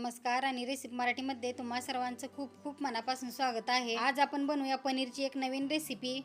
नमस्कार आणि रेसिपी मराठीमध्ये तुम्हा सर्वांचं खूप खूप मनापासून स्वागत आहे. आज आपण बनवूया पनीरची एक नवीन रेसिपी.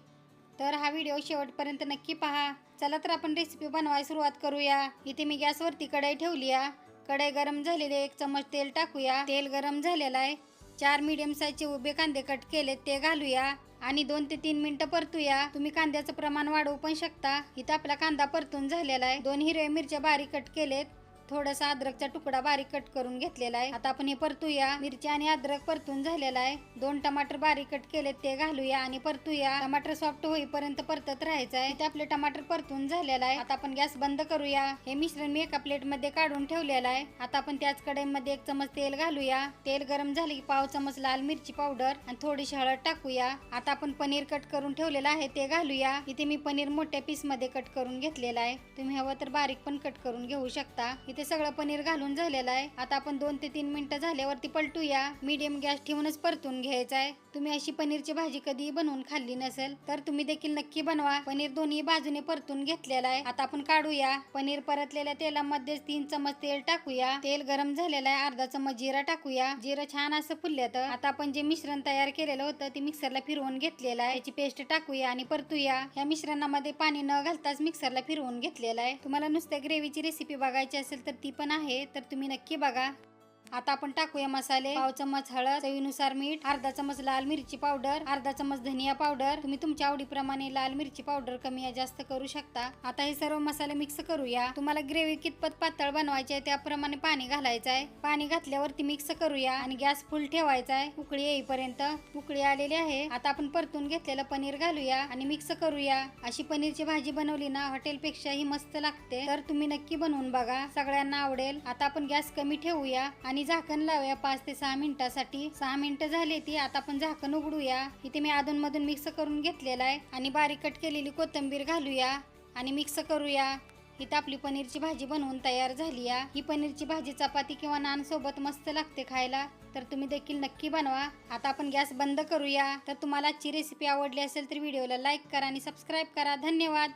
तर हा व्हिडिओ शेवटपर्यंत नक्की पहा. चला तर आपण रेसिपी बनवायला सुरुवात करूया. इथे मी गॅसवरती कढई ठेवलीया. कढई गरम झालेले एक चमच तेल टाकूया. तेल गरम झालेलं आहे. चार मीडियम साईजचे उभे कांदे कट केले. ते घालूया. आणि दोन ते तीन मिनिटं परतूया. तुम्ही कांद्याचं प्रमाण वाढवू पण शकता. इथं आपला कांदा परतून झालेला आहे. दोन हिरव्या मिरच्या बारीक कट केलेत. थोडासा अद्रकचा तुकडा बारीक कट करून घेतलेला आहे. आता आपण हे परतूया. मिरची आणि अद्रक परतून झालेला आहे. दोन टमाटर बारीक कट केलेत ते घालूया आणि परतूया. टमाटर सॉफ्ट होईपर्यंत परतत राहायचं आहे. ते आपले टमाटर परतून झालेला आहे. आता आपण गॅस बंद करूया. हे मिश्रण मी एका प्लेटमध्ये काढून ठेवलेलं आहे. आता आपण त्याच कढईमध्ये एक चमच तेल घालूया. तेल गरम झाले की पाव चमच लाल मिरची पावडर आणि थोडीशी हळद टाकूया. आता आपण पनीर कट करून ठेवलेलं आहे ते घालूया. इथे मी पनीर मोठ्या पीसमध्ये कट करून घेतलेलं आहे. तुम्ही हवं तर बारीक पण कट करून घेऊ शकता. इथे सगळं पनीर घालून झालेलं आहे. आता आपण दोन ते तीन मिनटं झाल्यावरती पलटूया. मीडियम गॅस ठेवूनच परतून घ्यायचा आहे. तुम्ही अशी पनीरची भाजी कधी बनवून खाल्ली नसेल तर तुम्ही देखील नक्की बनवा. पनीर दोन्ही बाजूने परतून घेतलेला आहे. आता आपण काढूया. पनीर परतलेल्या तेलामध्ये तीन चमच तेल टाकूया. तेल गरम झालेलं आहे. अर्धा चमच जिरा टाकूया. जिरं छान असं फुलल्यात. आता आपण जे मिश्रण तयार केलेलं होतं ते मिक्सरला फिरवून घेतलेलं आहे. याची पेस्ट टाकूया आणि परतूया. या मिश्रणामध्ये पाणी न घालताच मिक्सरला फिरवून घेतलेलं आहे. तुम्हाला नुसत्या ग्रेव्हीची रेसिपी बघायची असेल तर ती पण आहे तर तुम्ही नक्की बघा. आता आपण टाकूया मसाले. पाव चमच हळद चवीनुसार मीठ अर्धा चमच लाल मिरची पावडर अर्धा चमच धनिया पावडर. तुम्ही तुमच्या आवडीप्रमाणे लाल मिरची पावडर कमी या जास्त करू शकता. आता हे सर्व मसाले मिक्स करूया. तुम्हाला ग्रेव्ही कितपत पातळ बनवायची आहे त्याप्रमाणे पाणी घालायचं आहे. पाणी घातल्यावरती मिक्स करूया आणि गॅस फुल ठेवायचा आहे. उकळी येईपर्यंत उकळी आलेली आहे. आता आपण परतून घेतलेलं पनीर घालूया आणि मिक्स करूया. अशी पनीरची भाजी बनवली ना हॉटेलपेक्षाही मस्त लागते. तर तुम्ही नक्की बनवून बघा. सगळ्यांना आवडेल. आता आपण गॅस कमी ठेवूया आणि झाकण लावूया पाच ते सहा मिनिटासाठी. सहा मिनिटं झाली ती आता आपण झाकण उघडूया. इथे मी अधून मधून मिक्स करून घेतलेला आहे. आणि बारीक कट केलेली कोथिंबीर घालूया आणि मिक्स करूया. इथं आपली पनीरची भाजी बनवून तयार झाली आहे ही पनीरची भाजी चपाती किंवा नान सोबत मस्त लागते खायला. तर तुम्ही देखील नक्की बनवा. आता आपण गॅस बंद करूया. तर तुम्हाला आजची रेसिपी आवडली असेल तर व्हिडिओला लाईक करा आणि सबस्क्राईब करा. धन्यवाद.